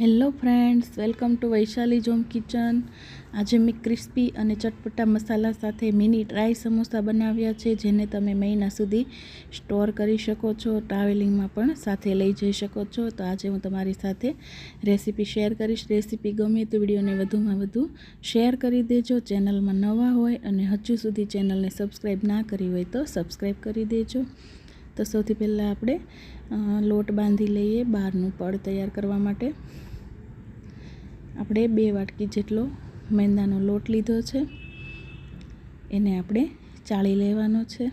Hello friends, welcome to Vaishali જોમ kitchen. આજે મેં crispy અને ચટપટા મસાલા સાથે મિની ડ્રાય સમોસા બનાવ્યા છે, જેને તમે મહિના સુધી સ્ટોર કરી શકો છો, ટ્રાવેલિંગમાં પણ સાથે લઈ જઈ શકો છો. તો આજે હું તમારી સાથે રેસીપી શેર કરીશ. રેસીપી ગમે તો વિડીયોને વધુમાં વધુ શેર કરી દેજો. ચેનલમાં નવા હોય અને હજુ સુધી ચેનલને સબસ્ક્રાઈબ ના કરી હોય તો સબસ્ક્રાઈબ કરી દેજો. તો સૌથી પહેલાં આપણે લોટ બાંધી લઈએ બહારનું પડ તૈયાર કરવા માટે. આપણે બે વાટકી જેટલો મેંદાનો લોટ લીધો છે. એને આપણે ચાળી લેવાનો છે.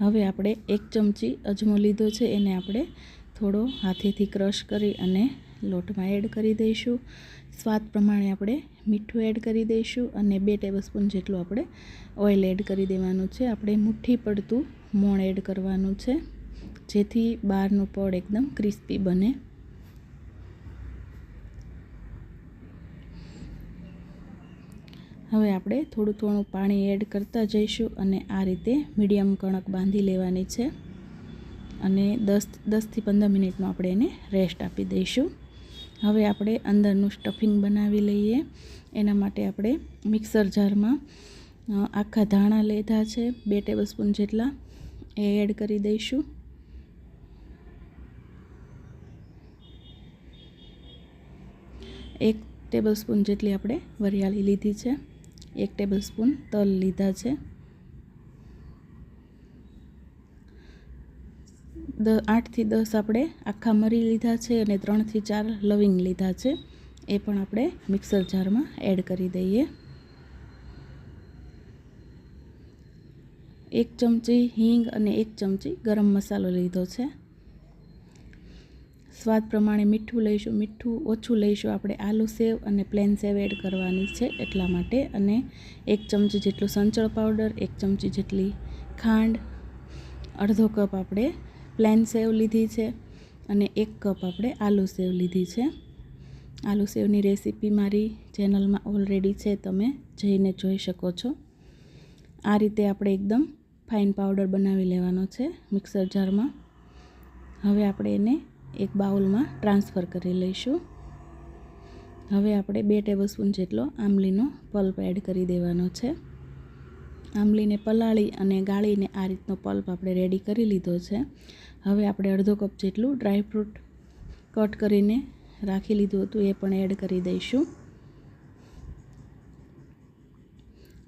હવે આપણે એક ચમચી અજમો લીધો છે. એને આપણે થોડો હાથેથી ક્રશ કરી અને લોટમાં એડ કરી દઈશું. સ્વાદ પ્રમાણે આપણે મીઠું એડ કરી દઈશું અને બે ટેબલસ્પૂન જેટલું આપણે ઓઇલ એડ કરી દેવાનું છે. આપણે મુઠ્ઠી પડતું મોણ એડ કરવાનું છે, જેથી બહારનું પડ એકદમ ક્રિસ્પી બને. હવે આપણે થોડું થોડું પાણી એડ કરતા જઈશું અને આ રીતે મીડિયમ કણક બાંધી લેવાની છે. અને દસ, દસથી પંદર મિનિટનો આપણે એને રેસ્ટ આપી દઈશું. હવે આપણે અંદરનું સ્ટફિંગ બનાવી લઈએ. એના માટે આપણે મિક્સર જારમાં આખા ધાણા લીધા છે. બે ટેબલ સ્પૂન જેટલા એ એડ કરી દઈશું. એક ટેબલ સ્પૂન જેટલી આપણે વરિયાળી લીધી છે. એક ટેબલ સ્પૂન તલ લીધા છે. દ, આઠથી દસ આપણે આખા મરી લીધા છે અને ત્રણથી ચાર લવિંગ લીધા છે. એ પણ આપણે મિક્સર જારમાં એડ કરી દઈએ. એક ચમચી હિંગ અને એક ચમચી ગરમ મસાલો લીધો છે. સ્વાદ પ્રમાણે મીઠું લઈશું. મીઠું ઓછું લઈશું. આપણે આલુ સેવ અને પ્લેન સેવ એડ કરવાની છે એટલા માટે. અને એક ચમચી જેટલું સંચળ પાવડર, એક ચમચી જેટલી ખાંડ, અડધો કપ આપણે પ્લેન સેવ લીધી છે અને એક કપ આપણે આલુ સેવ લીધી છે. આલુ સેવની રેસીપી મારી ચેનલમાં ઓલરેડી છે, તમે જઈને જોઈ શકો છો. આ રીતે આપણે એકદમ ફાઇન પાવડર બનાવી લેવાનો છે મિક્સર જારમાં. હવે આપણે એને એક બાઉલમાં ટ્રાન્સફર કરી લઈશું. હવે આપણે બે ટેબલસ્પૂન જેટલો આંબલીનો પલ્પ એડ કરી દેવાનો છે. આંબલીને પલાળી અને ગાળીને આ રીતનો પલ્પ આપણે રેડી કરી લીધો છે. હવે આપણે અડધો કપ જેટલું ડ્રાયફ્રૂટ કટ કરીને રાખી લીધું હતું, એ પણ એડ કરી દઈશું.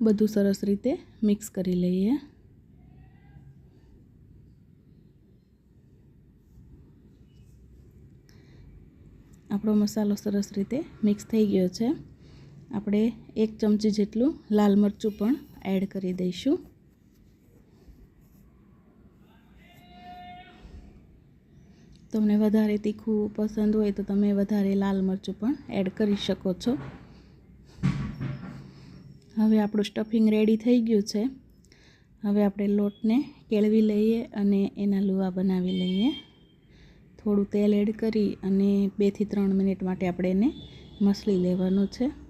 બધું સરસ રીતે મિક્સ કરી લઈએ. આપણો મસાલો સરસ રીતે મિક્સ થઈ ગયો છે. આપણે એક ચમચી જેટલું લાલ મરચું પણ એડ કરી દઈશું. તમને વધારે તીખું પસંદ હોય તો તમે વધારે લાલ મરચું પણ એડ કરી શકો છો. હવે આપણું સ્ટફિંગ રેડી થઈ ગયું છે. હવે આપણે લોટને કેળવી લઈએ અને એના લુવા બનાવી લઈએ. થોડું તેલ એડ કરી અને બેથી ત્રણ મિનિટ માટે આપણે એને મસળી લેવાનું છે.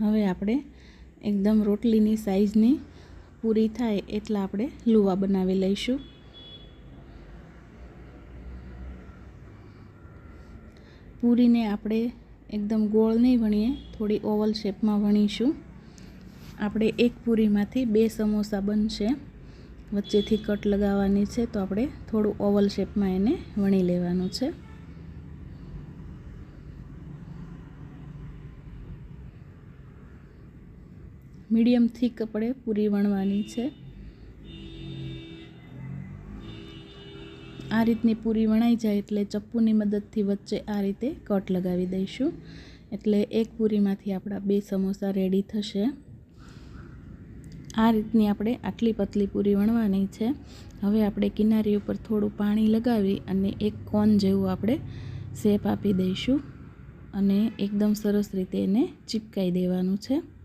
હવે આપણે એકદમ રોટલીની સાઈઝની પૂરી થાય એટલા આપણે લુવા બનાવી લઈશું. પૂરીને આપણે એકદમ ગોળ નહીં વણીએ, થોડી ઓવલ શેપમાં વણીશું. આપણે એક પૂરીમાંથી બે સમોસા બનશે, વચ્ચેથી કટ લગાવવાની છે, તો આપણે થોડું ઓવલ શેપમાં એને વણી લેવાનું છે. મીડિયમ થીક આપણે પૂરી વણવાની છે. આ રીતની પૂરી વણાઈ જાય એટલે ચપ્પુની મદદથી વચ્ચે આ રીતે કટ લગાવી દઈશું. એટલે એક પૂરીમાંથી આપણા બે સમોસા રેડી થશે. આ રીતની આપણે આટલી પતલી પૂરી વણવાની છે. હવે આપણે કિનારી ઉપર થોડું પાણી લગાવી અને એક કોન જેવું આપણે શેપ આપી દઈશું. અને એકદમ સરસ રીતે એને ચીપકાઈ દેવાનું છે.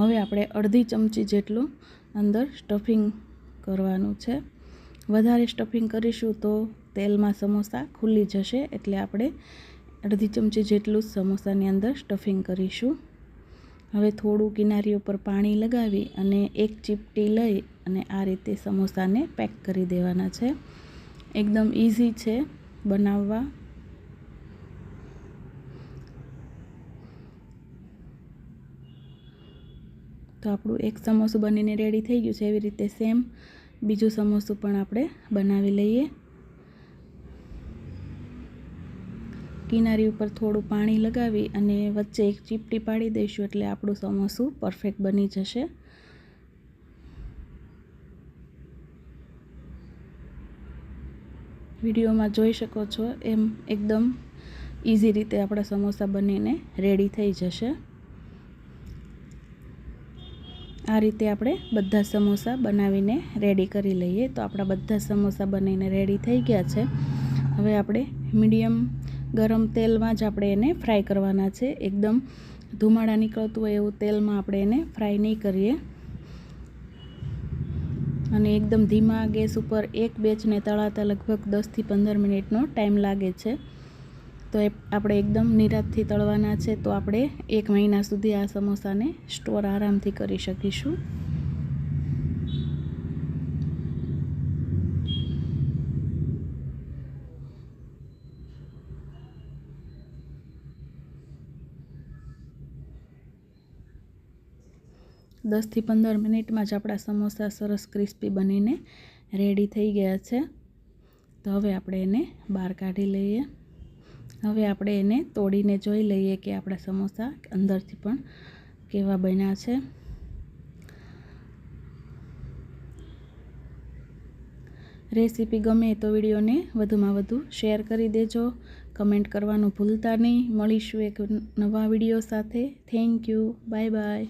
હવે આપણે અડધી ચમચી જેટલું અંદર સ્ટફિંગ કરવાનું છે. વધારે સ્ટફિંગ કરીશું તો તેલમાં સમોસા ખુલ્લી જશે એટલે આપણે અડધી ચમચી જેટલું સમોસાની અંદર સ્ટફિંગ કરીશું. હવે થોડું કિનારી ઉપર પાણી લગાવી અને એક ચીપટી લઈ અને આ રીતે સમોસાને પેક કરી દેવાના છે. એકદમ ઇઝી છે બનાવવા. તો આપણું એક સમોસું બનીને રેડી થઈ ગયું છે. એવી રીતે સેમ બીજું સમોસું પણ આપણે બનાવી લઈએ. કિનારી ઉપર થોડું પાણી લગાવી અને વચ્ચે એક ચીપટી પાડી દઈશું એટલે આપણું સમોસું પરફેક્ટ બની જશે. વિડીયોમાં જોઈ શકો છો એમ એકદમ ઇઝી રીતે આપણા સમોસા બનીને રેડી થઈ જશે. આ રીતે આપણે બધા સમોસા બનાવીને રેડી કરી લઈએ. તો આપણા બધા સમોસા બનીને રેડી થઈ ગયા છે. હવે આપણે મીડિયમ ગરમ તેલમાં જ આપણે એને ફ્રાય કરવાના છે. એકદમ ધુમાડા નીકળતું હોય એવું તેલમાં આપણે એને ફ્રાય નહીં કરીએ. અને એકદમ ધીમા ગેસ ઉપર એક બેચને તળાતા લગભગ દસથી પંદર મિનિટનો ટાઈમ લાગે છે. તો એ આપણે એકદમ નિરાતથી તળવાના છે, તો આપણે એક મહિના સુધી આ સમોસાને સ્ટોર આરામથી કરી શકીશું. દસથી પંદર મિનિટમાં જ આપણા સમોસા સરસ ક્રિસ્પી બનીને રેડી થઈ ગયા છે. તો હવે આપણે એને બહાર કાઢી લઈએ. હવે આપણે એને તોડીને જોઈ લઈએ કે આપણા સમોસા અંદરથી પણ કેવા બન્યા છે. રેસીપી ગમે તો વિડીયોને વધુમાં વધુ શેર કરી દેજો. કમેન્ટ કરવાનું ભૂલતા નહીં. મળીશું એક નવા વીડિયો સાથે. Thank you. Bye bye.